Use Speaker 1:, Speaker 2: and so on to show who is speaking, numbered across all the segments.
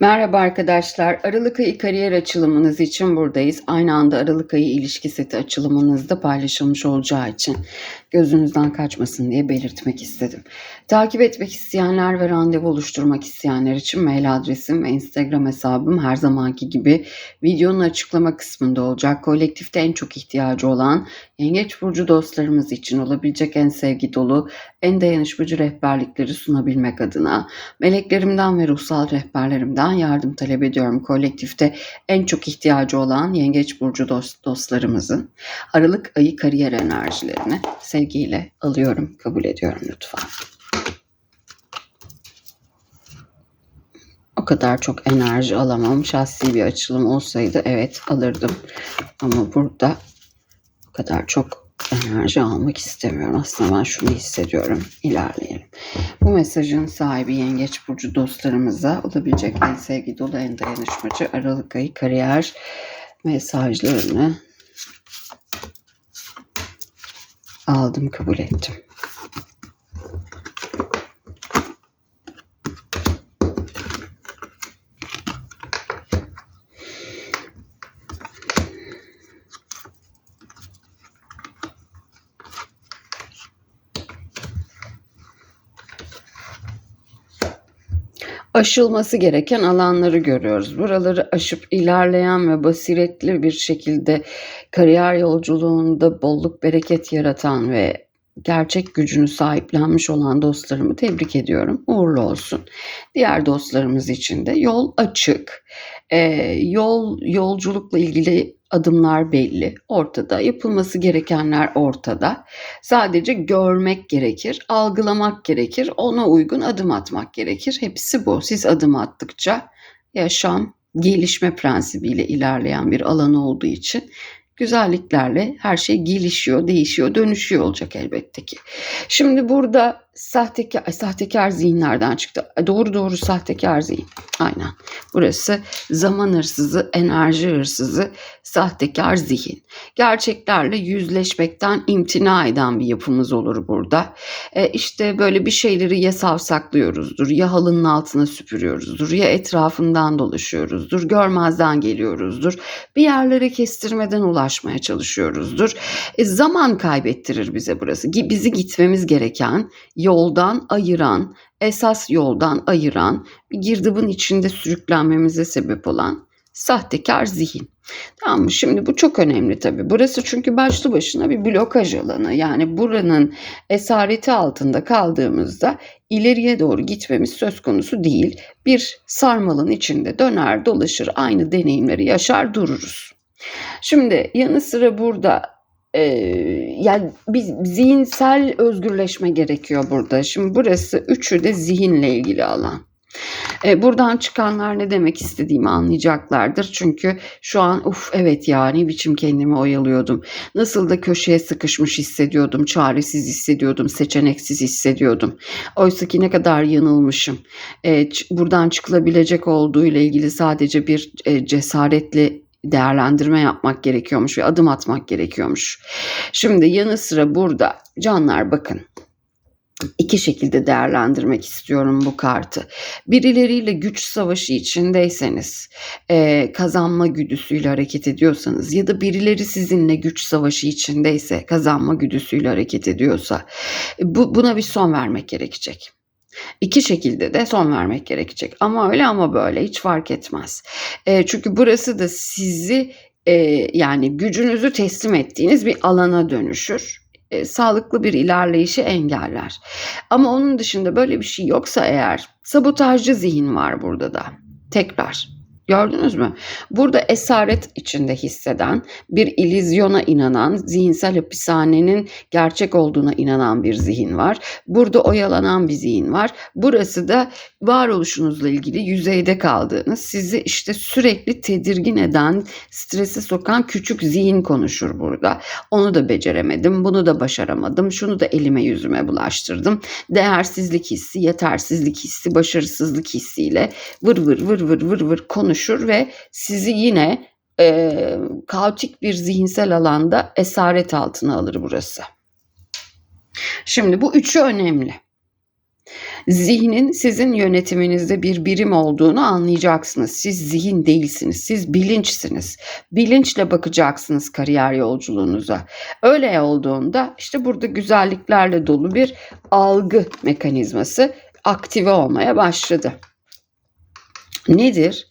Speaker 1: Merhaba arkadaşlar. Aralık ayı kariyer açılımınız için buradayız. Aynı anda Aralık ayı ilişki seti açılımınızda paylaşılmış olacağı için gözünüzden kaçmasın diye belirtmek istedim. Takip etmek isteyenler ve randevu oluşturmak isteyenler için mail adresim ve Instagram hesabım her zamanki gibi videonun açıklama kısmında olacak. Kolektifte en çok ihtiyacı olan Yengeç Burcu dostlarımız için olabilecek en sevgi dolu, en dayanışmacı rehberlikleri sunabilmek adına meleklerimden ve ruhsal rehberlerimden yardım talep ediyorum. Kolektifte en çok ihtiyacı olan Yengeç Burcu dost, dostlarımızın Aralık ayı kariyer enerjilerini sevgiyle alıyorum, kabul ediyorum lütfen. O kadar çok enerji alamam. Şahsi bir açılım olsaydı evet alırdım. Ama burada o kadar çok enerji almak istemiyorum. Aslında ben şunu hissediyorum. İlerleyelim. Bu mesajın sahibi Yengeç Burcu dostlarımıza olabilecek en sevgi dolu, en dayanışmacı Aralık ayı kariyer mesajlarını aldım, kabul ettim. Aşılması gereken alanları görüyoruz. Buraları aşıp ilerleyen ve basiretli bir şekilde kariyer yolculuğunda bolluk bereket yaratan ve gerçek gücünü sahiplenmiş olan dostlarımı tebrik ediyorum. Uğurlu olsun. Diğer dostlarımız için de yol açık. Ee, yol yolculukla ilgili adımlar belli, ortada. Yapılması gerekenler ortada. Sadece görmek gerekir, algılamak gerekir, ona uygun adım atmak gerekir. Hepsi bu. Siz adım attıkça yaşam gelişme prensibiyle ilerleyen bir alan olduğu için güzelliklerle her şey gelişiyor, değişiyor, dönüşüyor olacak elbette ki. Şimdi burada sahtekar, sahtekar zihinlerden çıktı. Doğru doğru sahtekar zihin. Aynen. Burası zaman hırsızı, enerji hırsızı, sahtekar zihin. Gerçeklerle yüzleşmekten imtina eden bir yapımız olur burada. E işte böyle bir şeyleri ya savsaklıyoruzdur, ya halının altına süpürüyoruzdur, ya etrafından dolaşıyoruzdur, görmezden geliyoruzdur. Bir yerlere kestirmeden ulaşmaya çalışıyoruzdur. E zaman kaybettirir bize burası. Bizi gitmemiz gereken yoldan ayıran, esas yoldan ayıran, bir girdabın içinde sürüklenmemize sebep olan sahtekar zihin. Tamam mı? Şimdi bu çok önemli tabii. Burası çünkü başlı başına bir blokaj alanı. Yani buranın esareti altında kaldığımızda ileriye doğru gitmemiz söz konusu değil. Bir sarmalın içinde döner dolaşır aynı deneyimleri yaşar dururuz. Şimdi yanı sıra burada e, yani bir zihinsel özgürleşme gerekiyor burada. Şimdi burası üçü de zihinle ilgili alan. E, buradan çıkanlar ne demek istediğimi anlayacaklardır. Çünkü şu an uf evet ya ne biçim kendimi oyalıyordum. Nasıl da köşeye sıkışmış hissediyordum, çaresiz hissediyordum, seçeneksiz hissediyordum. Oysa ki ne kadar yanılmışım. E, buradan çıkılabilecek olduğu ile ilgili sadece bir e, cesaretli değerlendirme yapmak gerekiyormuş ve adım atmak gerekiyormuş. Şimdi yanı sıra burada canlar bakın iki şekilde değerlendirmek istiyorum bu kartı. Birileriyle güç savaşı içindeyseniz, e, kazanma güdüsüyle hareket ediyorsanız ya da birileri sizinle güç savaşı içindeyse, kazanma güdüsüyle hareket ediyorsa bu, buna bir son vermek gerekecek. İki şekilde de son vermek gerekecek. Ama öyle ama böyle hiç fark etmez. E, çünkü burası da sizi e, yani gücünüzü teslim ettiğiniz bir alana dönüşür. E, sağlıklı bir ilerleyişi engeller. Ama onun dışında böyle bir şey yoksa eğer sabotajcı zihin var burada da. Tekrar Gördünüz mü? Burada esaret içinde hisseden, bir ilizyona inanan, zihinsel hapishanenin gerçek olduğuna inanan bir zihin var. Burada oyalanan bir zihin var. Burası da varoluşunuzla ilgili yüzeyde kaldığınız, sizi işte sürekli tedirgin eden, strese sokan küçük zihin konuşur burada. Onu da beceremedim, bunu da başaramadım, şunu da elime yüzüme bulaştırdım. Değersizlik hissi, yetersizlik hissi, başarısızlık hissiyle vır vır vır vır vır vır konuş konuşur ve sizi yine e, kaotik bir zihinsel alanda esaret altına alır burası. Şimdi bu üçü önemli. Zihnin sizin yönetiminizde bir birim olduğunu anlayacaksınız. Siz zihin değilsiniz, siz bilinçsiniz. Bilinçle bakacaksınız kariyer yolculuğunuza. Öyle olduğunda işte burada güzelliklerle dolu bir algı mekanizması aktive olmaya başladı. Nedir?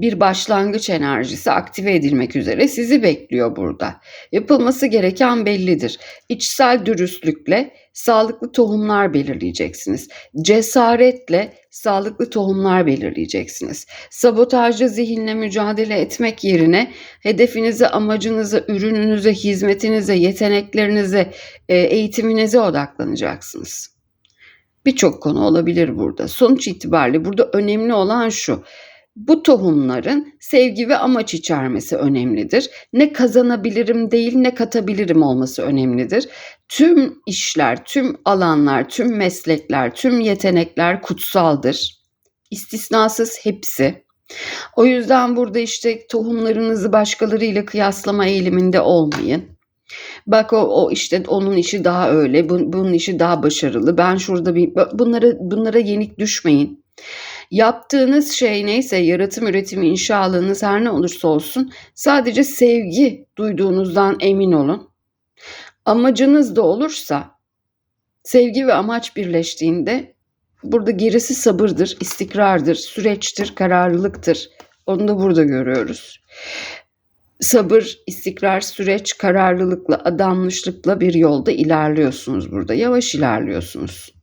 Speaker 1: Bir başlangıç enerjisi aktive edilmek üzere sizi bekliyor burada. Yapılması gereken bellidir. İçsel dürüstlükle sağlıklı tohumlar belirleyeceksiniz. Cesaretle sağlıklı tohumlar belirleyeceksiniz. Sabotajcı zihinle mücadele etmek yerine hedefinize, amacınıza, ürününüze, hizmetinize, yeteneklerinize, e, eğitiminize odaklanacaksınız. Birçok konu olabilir burada. Sonuç itibariyle burada önemli olan şu bu tohumların sevgi ve amaç içermesi önemlidir. Ne kazanabilirim değil ne katabilirim olması önemlidir. Tüm işler, tüm alanlar, tüm meslekler, tüm yetenekler kutsaldır. İstisnasız hepsi. O yüzden burada işte tohumlarınızı başkalarıyla kıyaslama eğiliminde olmayın. Bak o, o işte onun işi daha öyle, bu, bunun işi daha başarılı. Ben şurada bir bunlara bunlara yenik düşmeyin. Yaptığınız şey neyse yaratım, üretim, inşalığınız her ne olursa olsun sadece sevgi duyduğunuzdan emin olun. Amacınız da olursa sevgi ve amaç birleştiğinde burada gerisi sabırdır, istikrardır, süreçtir, kararlılıktır. Onu da burada görüyoruz. Sabır, istikrar, süreç, kararlılıkla, adanmışlıkla bir yolda ilerliyorsunuz burada. Yavaş ilerliyorsunuz.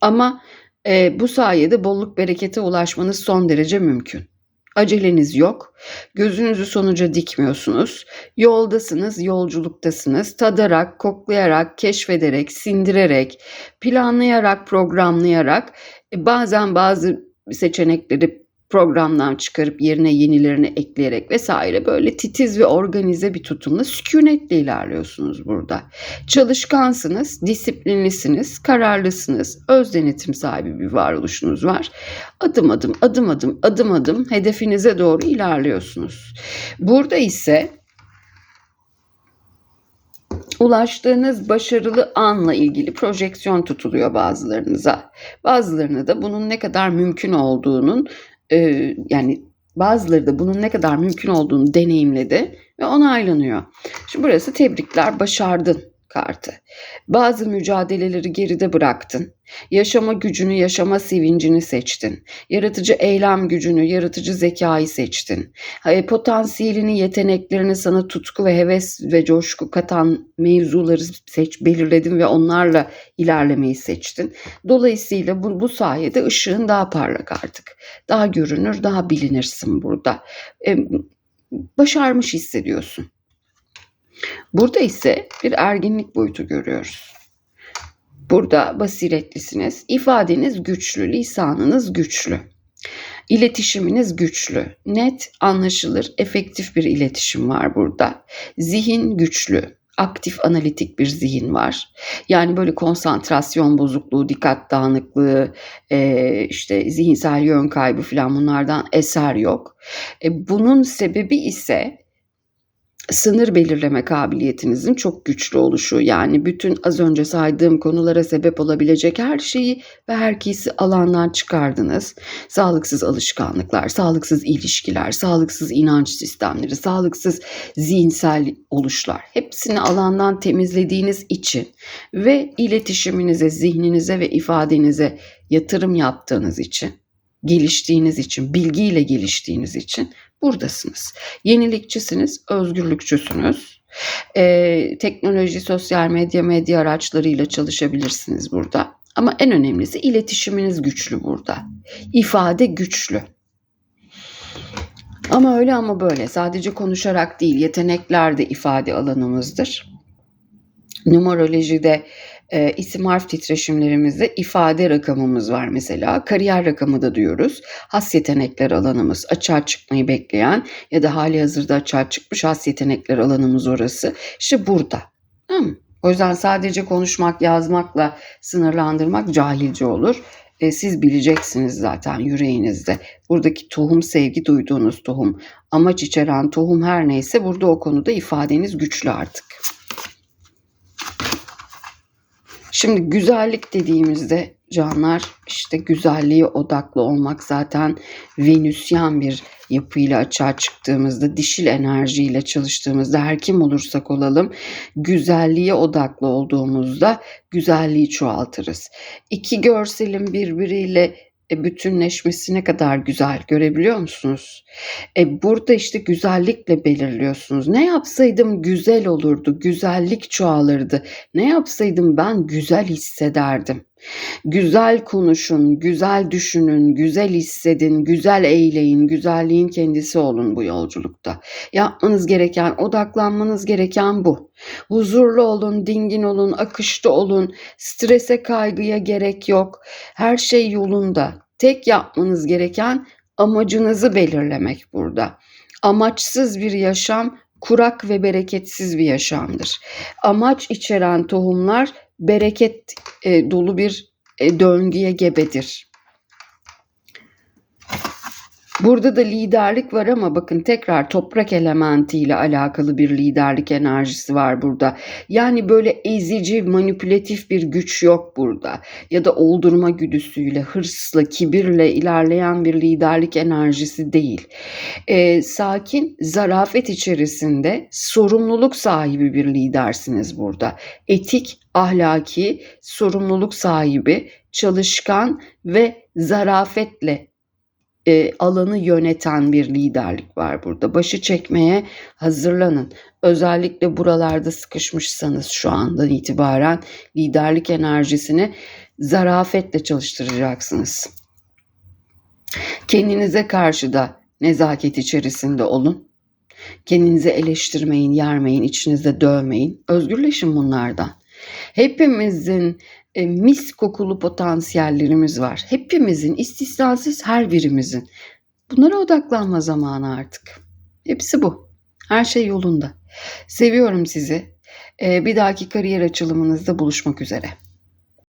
Speaker 1: Ama e, bu sayede bolluk berekete ulaşmanız son derece mümkün. Aceleniz yok. Gözünüzü sonuca dikmiyorsunuz. Yoldasınız, yolculuktasınız. Tadarak, koklayarak, keşfederek, sindirerek, planlayarak, programlayarak, e, bazen bazı seçenekleri programdan çıkarıp yerine yenilerini ekleyerek vesaire böyle titiz ve organize bir tutumla sükunetle ilerliyorsunuz burada. Çalışkansınız, disiplinlisiniz, kararlısınız, öz denetim sahibi bir varoluşunuz var. Adım adım, adım adım, adım adım hedefinize doğru ilerliyorsunuz. Burada ise ulaştığınız başarılı anla ilgili projeksiyon tutuluyor bazılarınıza. Bazılarına da bunun ne kadar mümkün olduğunun e, yani bazıları da bunun ne kadar mümkün olduğunu deneyimledi ve onaylanıyor. Şimdi burası tebrikler başardın kartı. Bazı mücadeleleri geride bıraktın. Yaşama gücünü, yaşama sevincini seçtin. Yaratıcı eylem gücünü, yaratıcı zekayı seçtin. Potansiyelini, yeteneklerini sana tutku ve heves ve coşku katan mevzuları seç, belirledin ve onlarla ilerlemeyi seçtin. Dolayısıyla bu, bu sayede ışığın daha parlak artık. Daha görünür, daha bilinirsin burada. Ee, başarmış hissediyorsun. Burada ise bir erginlik boyutu görüyoruz. Burada basiretlisiniz, ifadeniz güçlü, lisanınız güçlü. İletişiminiz güçlü, net, anlaşılır, efektif bir iletişim var burada. Zihin güçlü, aktif analitik bir zihin var. Yani böyle konsantrasyon bozukluğu, dikkat dağınıklığı, işte zihinsel yön kaybı falan bunlardan eser yok. E, bunun sebebi ise sınır belirleme kabiliyetinizin çok güçlü oluşu yani bütün az önce saydığım konulara sebep olabilecek her şeyi ve herkesi alandan çıkardınız. Sağlıksız alışkanlıklar, sağlıksız ilişkiler, sağlıksız inanç sistemleri, sağlıksız zihinsel oluşlar hepsini alandan temizlediğiniz için ve iletişiminize, zihninize ve ifadenize yatırım yaptığınız için geliştiğiniz için, bilgiyle geliştiğiniz için buradasınız. Yenilikçisiniz, özgürlükçüsünüz. Ee, teknoloji, sosyal medya, medya araçlarıyla çalışabilirsiniz burada. Ama en önemlisi iletişiminiz güçlü burada. İfade güçlü. Ama öyle ama böyle. Sadece konuşarak değil, yetenekler de ifade alanımızdır. Numerolojide e, isim harf titreşimlerimizde ifade rakamımız var mesela. Kariyer rakamı da diyoruz. Has yetenekler alanımız açığa çıkmayı bekleyen ya da hali hazırda açığa çıkmış has yetenekler alanımız orası. İşte burada. Tamam O yüzden sadece konuşmak, yazmakla sınırlandırmak cahilce olur. E, siz bileceksiniz zaten yüreğinizde. Buradaki tohum sevgi duyduğunuz tohum, amaç içeren tohum her neyse burada o konuda ifadeniz güçlü artık. Şimdi güzellik dediğimizde canlar işte güzelliğe odaklı olmak zaten Venüsyen bir yapıyla açığa çıktığımızda dişil enerjiyle çalıştığımızda her kim olursak olalım güzelliğe odaklı olduğumuzda güzelliği çoğaltırız. İki görselin birbiriyle e, bütünleşmesi ne kadar güzel görebiliyor musunuz? E, burada işte güzellikle belirliyorsunuz. Ne yapsaydım güzel olurdu, güzellik çoğalırdı. Ne yapsaydım ben güzel hissederdim. Güzel konuşun, güzel düşünün, güzel hissedin, güzel eyleyin, güzelliğin kendisi olun bu yolculukta. Yapmanız gereken, odaklanmanız gereken bu. Huzurlu olun, dingin olun, akışta olun, strese kaygıya gerek yok. Her şey yolunda. Tek yapmanız gereken amacınızı belirlemek burada. Amaçsız bir yaşam kurak ve bereketsiz bir yaşamdır. Amaç içeren tohumlar bereket e, dolu bir e, döngüye gebedir. Burada da liderlik var ama bakın tekrar toprak elementiyle alakalı bir liderlik enerjisi var burada. Yani böyle ezici, manipülatif bir güç yok burada. Ya da oldurma güdüsüyle, hırsla, kibirle ilerleyen bir liderlik enerjisi değil. Ee, sakin, zarafet içerisinde sorumluluk sahibi bir lidersiniz burada. Etik, ahlaki, sorumluluk sahibi, çalışkan ve zarafetle e, alanı yöneten bir liderlik var burada. Başı çekmeye hazırlanın. Özellikle buralarda sıkışmışsanız şu andan itibaren liderlik enerjisini zarafetle çalıştıracaksınız. Kendinize karşı da nezaket içerisinde olun. Kendinizi eleştirmeyin, yermeyin, içinizde dövmeyin. Özgürleşin bunlardan. Hepimizin e, mis kokulu potansiyellerimiz var. Hepimizin, istisnasız her birimizin. Bunlara odaklanma zamanı artık. Hepsi bu. Her şey yolunda. Seviyorum sizi. E, bir dahaki kariyer açılımınızda buluşmak üzere.